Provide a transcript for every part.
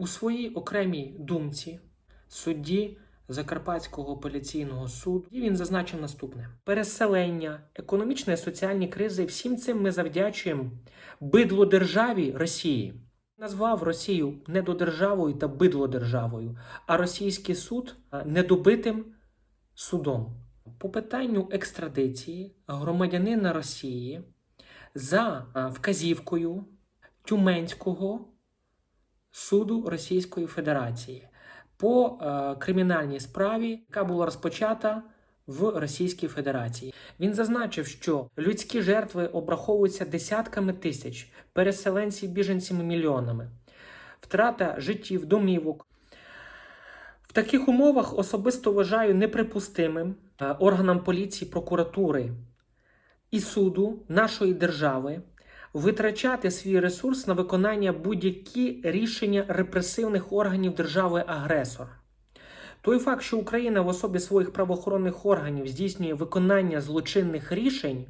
У своїй окремій думці судді Закарпатського апеляційного суду він зазначив наступне: переселення, економічні і соціальні кризи всім цим ми завдячуємо бидлодержаві Росії. Назвав Росію недодержавою та бидлодержавою, а російський суд недобитим судом. По питанню екстрадиції громадянина Росії за вказівкою Тюменського суду Російської Федерації по е, кримінальній справі, яка була розпочата в Російській Федерації. Він зазначив, що людські жертви обраховуються десятками тисяч, переселенців біженцями мільйонами, втрата життів, домівок. В таких умовах особисто вважаю неприпустимим е, органам поліції, прокуратури і суду нашої держави витрачати свій ресурс на виконання будь-які рішення репресивних органів держави-агресора. Той факт, що Україна в особі своїх правоохоронних органів здійснює виконання злочинних рішень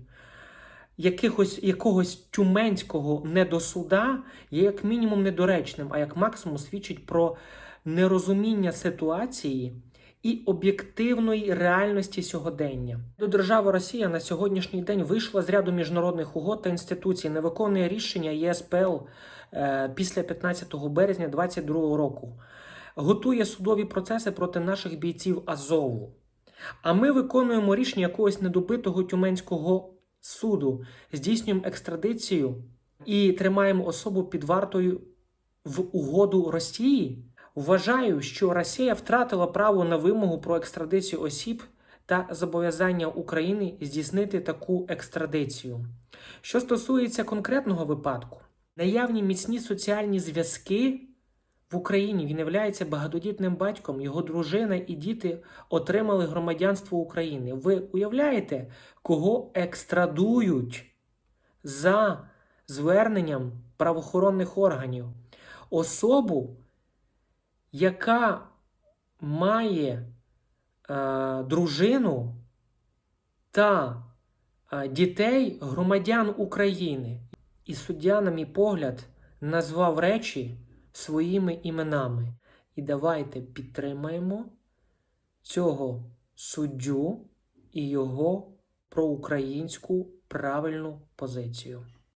якихось, якогось тюменського недосуда, є як мінімум недоречним, а як максимум свідчить про нерозуміння ситуації і об'єктивної реальності сьогодення. До держави Росія на сьогоднішній день вийшла з ряду міжнародних угод та інституцій, не виконує рішення ЄСПЛ е, після 15 березня 2022 року, готує судові процеси проти наших бійців Азову. А ми виконуємо рішення якогось недобитого тюменського суду, здійснюємо екстрадицію і тримаємо особу під вартою в угоду Росії. Вважаю, що Росія втратила право на вимогу про екстрадицію осіб та зобов'язання України здійснити таку екстрадицію. Що стосується конкретного випадку, наявні міцні соціальні зв'язки в Україні він являється багатодітним батьком, його дружина і діти отримали громадянство України. Ви уявляєте, кого екстрадують за зверненням правоохоронних органів? Особу, яка має е, дружину та е, дітей громадян України. І суддя, на мій погляд, назвав речі своїми іменами. І давайте підтримаємо цього суддю і його проукраїнську правильну позицію.